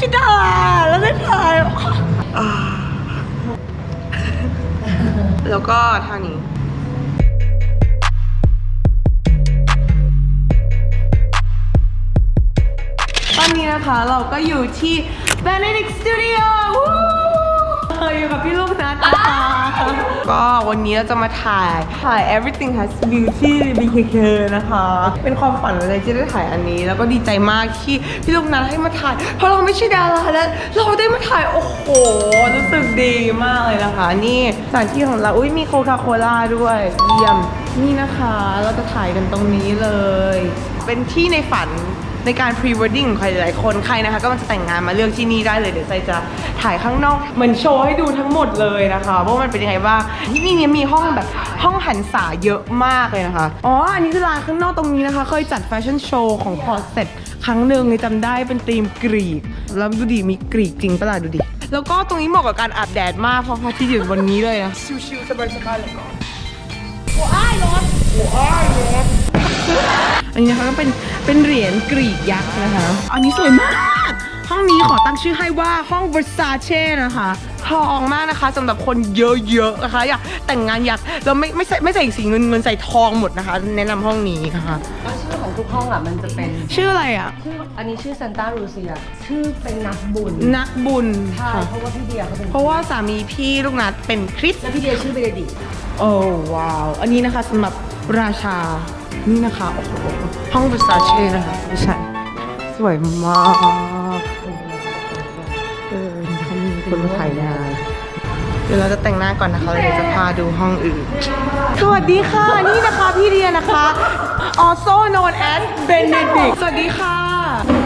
ใช่ดาราแล้วได้ถ่ายอ่าแล้วก็ท่านี้ตอนนี้นะคะเราก็อยู่ที่ Benedict Studio วู้ อยู่กับพี่ลูกนัดนะคะก็วันนี้เราจะมาถ่ายถ่าย Everything Has Beauty BKK นะคะ เป็นความฝันเลยที่ได้ถ่ายอันนี้ แล้วก็ดีใจมากที่พี่ลูกนัดให้มาถ่าย เพราะเราไม่ใช่ดาราแล้ว เราได้มาถ่ายโอ้โหรู้สึกดีมากเลยนะคะ นี่สถานที่ของเราอุ้ยมีโคคาโคล่าด้วยเยี่ยม นี่นะคะเราจะถ่ายกันตรงนี้เลย เป็นที่ในฝันในการ pre wedding ของใครหลายๆคนใครนะคะก็มันจะแต่งงานมาเลือกที่นี่ได้เลยเดี๋ยวไซจะถ่ายข้างนอกเหมือนโชว์ให้ดูทั้งหมดเลยนะคะว่ามันเป็นยังไงบ้างที่นี่เนี่ยมีห้องแบบห้องหันษาเยอะมากเลยนะคะอ๋ออันนี้คือลานข้างนอกตรงนี้นะคะ เคยจัดแฟชั่นโชว์ของคอร์เซ็ตครั้งหนึ่งเลยจำได้เป็นธีมกรีกแล้วดูดิมีกรีกจริงปะล่ะดูดิแล้วก็ตรงนี้เหมาะกับการอาบแดดมากเพราะพระอาที่อยู่บนนี้เลยนะชิวๆสบายๆเลยก็อัน นี้นะคะก็เป็นเป็นเหรียญกรีกยักษ์นะคะ อันนี้สวยมาก ห้องนี้ขอตั้งชื่อให้ว่าห้อง Versace นะคะ ทองมากนะคะสำหรับคนเยอะๆนะคะอยากแต่งงานอยากเราไม่ไม่ใส่ไม่ใส่สีเงินเงินใส่ทองหมดนะคะ แนะนำห้องนี้ค่ะ แล้วชื่อของทุกห้องอะมันจะเป็นชื่ออะไรอะ ชื่ออันนี้ชื่อซันตารูเซียชื่อเป็นนักบุญนักบุญใช่ค่ะ เพราะว่าพี่เดียเขาเป็นเพราะว่าสามีพี่ลูกนัดเป็นคริสต์ แล้วพี่เดียชื่อเบเนดิกต์โอ้ว้าว อันนี้นะคะสำหรับราชา นี่นะคะ โอ้โหห้อง Versace นะคะไม่ใช่ สวยมาก เออเขามีคนมาถ่ายงานเดี๋ยวเราจะแต่งหน้าก่อนนะคะแล้วเดี๋ยวจะพาดูห้องอื่น สวัสดีค่ะ นี่นะคะพี่เดียนะคะ also known as Benedict สวัสดีค่ะ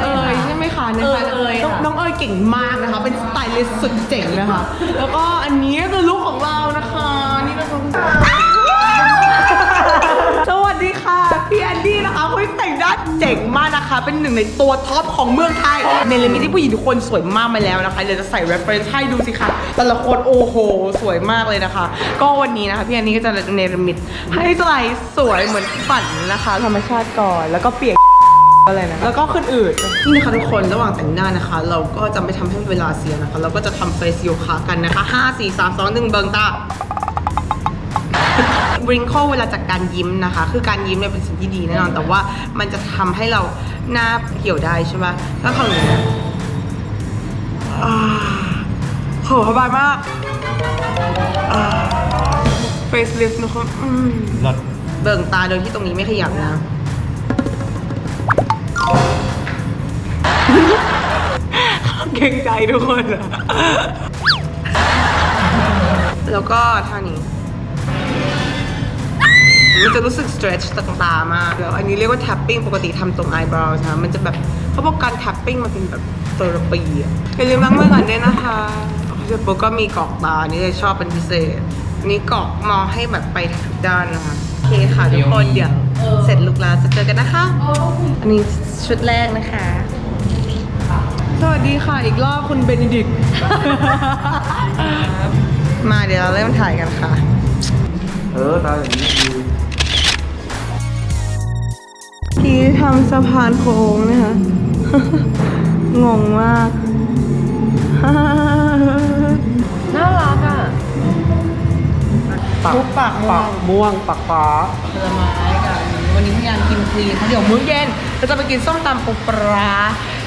เอ๋ยใช่ไหมคะนะคะน้องน้องเอ๋ยเก่งมากนะคะ เป็นสไตลิสต์สุดเจ๋งนะคะ แล้วก็อันนี้ก็คือลุคของเรานะคะ นี่นะคะสวัส ดีค่ะ พี่แอนดี้นะคะคนที่แต่งหน้าเจ๋งมากนะคะ เป็นหนึ่งในตัวท็อปของเมืองไทยในเลมิที่ผู้หญิงทุกคนสวยมากมาแล้วนะคะเดี๋ยวจะใส่ reference ให้ดูสิคะแต่ละคนโอ้โห สวยมากเลยนะคะ ก็วันนี้นะคะพี่แอนนี่ก็จะเนรมิตให้ใส่สวยเหมือนฝันนะคะ ธรรมชาติก่อนแล้วก็เปลี่ยนอะไรนะแล้วก็ขึ้นอืดนี่นะคะทุกคนระหว่างแต่งหน้านะคะ เราก็จะไม่ทำให้เวลาเสียนะคะ เราก็จะทำเฟสโยคะกันนะคะ 5 4 3 2 1 เบิงตา ริง k คเวลาจากการยิ้มนะคะ คือการยิ้มเนี่ยเป็นสิ่งที่ดีแน่นอน แต่ว่ามันจะทำให้เราหน้าเหี่ยวได้ใช่ไหมถ้าทำอย่างนี้โหสบายมากเฟสลิฟต์นะคะอืมรถเบิ่งตาโดยที่ตรงนี้ไม่ขยับนะ เก่งใจทุกคนอะแล้วก็ท่านี้ มันจะรู้สึก stretch ตรงตามากแล้วอันนี้เรียกว่า tapping ปกติทำตรง eyebrow ใช่ไหมมันจะแบบเขาบอกการ tapping มันเป็นแบบเทอราปีอะอย่าลืมล้างมือก่อนด้วยนะคะเสร็จปุ๊บก็มีกรอกตานี่เลยชอบเป็นพิเศษนนี้กรอกมองให้แบบไปทุกด้านนะคะโอเคค่ะทุกคนเดี๋ยวเสร็จลุกล้วจะเจอกันนะคะ อันนี้ชุดแรกนะคะ สวัสดีค่ะอีกรอบคุณเบนดิกมาเดี๋ยวเราเริ่มถ่ายกันค่ะ เออตาอย่างนี้ ที่ทำสะพานโค้งนะคะ งงมาก น่ารักอะทุกปากม่วปางกม่วงปากฟ้า ผลไม้กันวันนี้พยายามกินคลีนเพราะเดี๋ยวมื้อเย็นเราจะไปกินส้มตำปูปลา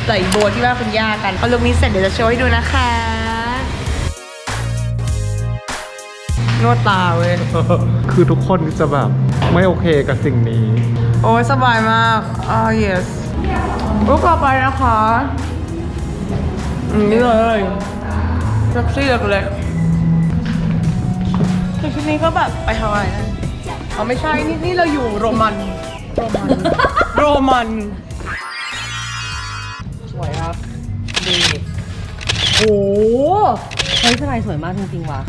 ไหลบัวที่บ้านคุณย่ากันพอลุกนี้เสร็จเดี๋ยวจะโชว์ให้ดูนะคะ นวดตาเว้ย คือทุกคนจะแบบไม่โอเคกับสิ่งนี้ โอ้ยสบายมากอ่า yes รูปต่อไปนะคะอันนี้เลยแท็กซี่เล็กๆแต่ชุดนี้ก็แบบไปฮาวายนะอ๋อไม่ใช่นี่นี่เราอยู่โรมัน โรมัน โรมัน สวยครับดีโอ้เฮ้ยสไลด์สวยมากจริงๆว่ะ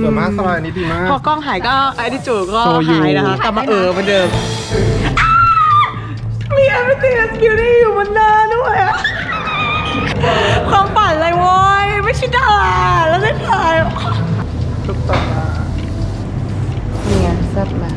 เดี๋ยวมาสไลด์อันนี้ดีมาก พอกล้องหายก็ไอ้ที่จูก็โชว์อยู่หายนะคะกลับมาเออเหมือนเดิมมี everything is beauty อยู่บนหน้าด้วยอะความฝันเลยโว้ยไม่ใช่ดาราแล้วได้ถ่าย ทุกต่อเนี่ยแซ่บมาก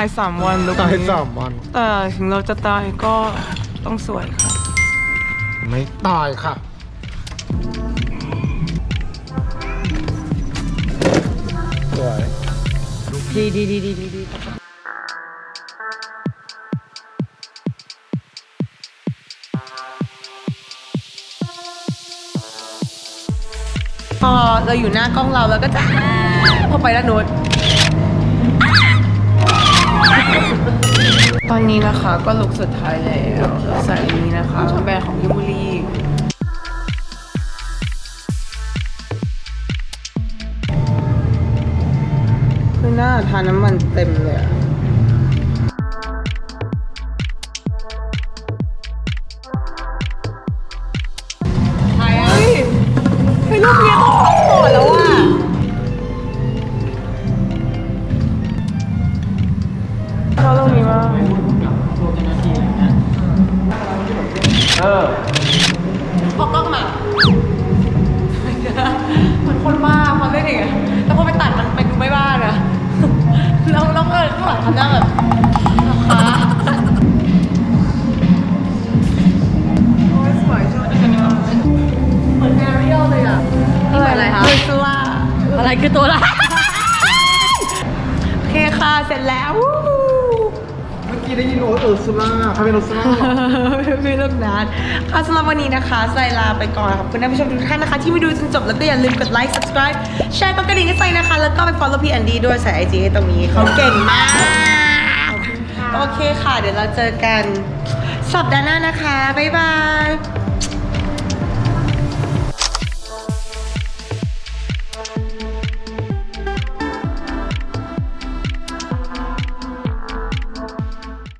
ายสามวันลุกตายนี้สามวัน แต่ถึงเราจะตายก็ต้องสวยค่ะ ไม่ตายค่ะ สวย ดีดีดีดีดีดีพอเราอยู่หน้ากล้องเราแล้วก็จะพอไปด้านโน้น ตอนนี้นะคะก็ลุกสุดท้ายแล้วใส่นี้นะคะแบรนด์ของยูบุรีคือหน้าทาน้ำมันเต็มเลยอะ อะไรคือตัวอะไรโอเคค่ะเสร็จแล้ววู้เมื่อกี้ได้ยินโอ๊ตเออร์ซูล่าใครเป็นโอร์ซูล่าไม่เลิกนานค่ะสำหรับวันนี้นะคะไซลาไปก่อนขอบคุณท่านผู้ชมทุกท่านนะคะ ที่มาดูจนจบแล้วก็อย่าลืมกดไลค์ subscribe แชร์กดกระดิ่งให้ไซนะคะ แล้วก็ไป follow พี่แอนดี้ด้วยใส่ไอจีให้ตรงนี้เขาเก่งมาก โอเคค่ะ เดี๋ยวเราเจอกันสัปดาห์หน้านะคะ บ๊ายบาย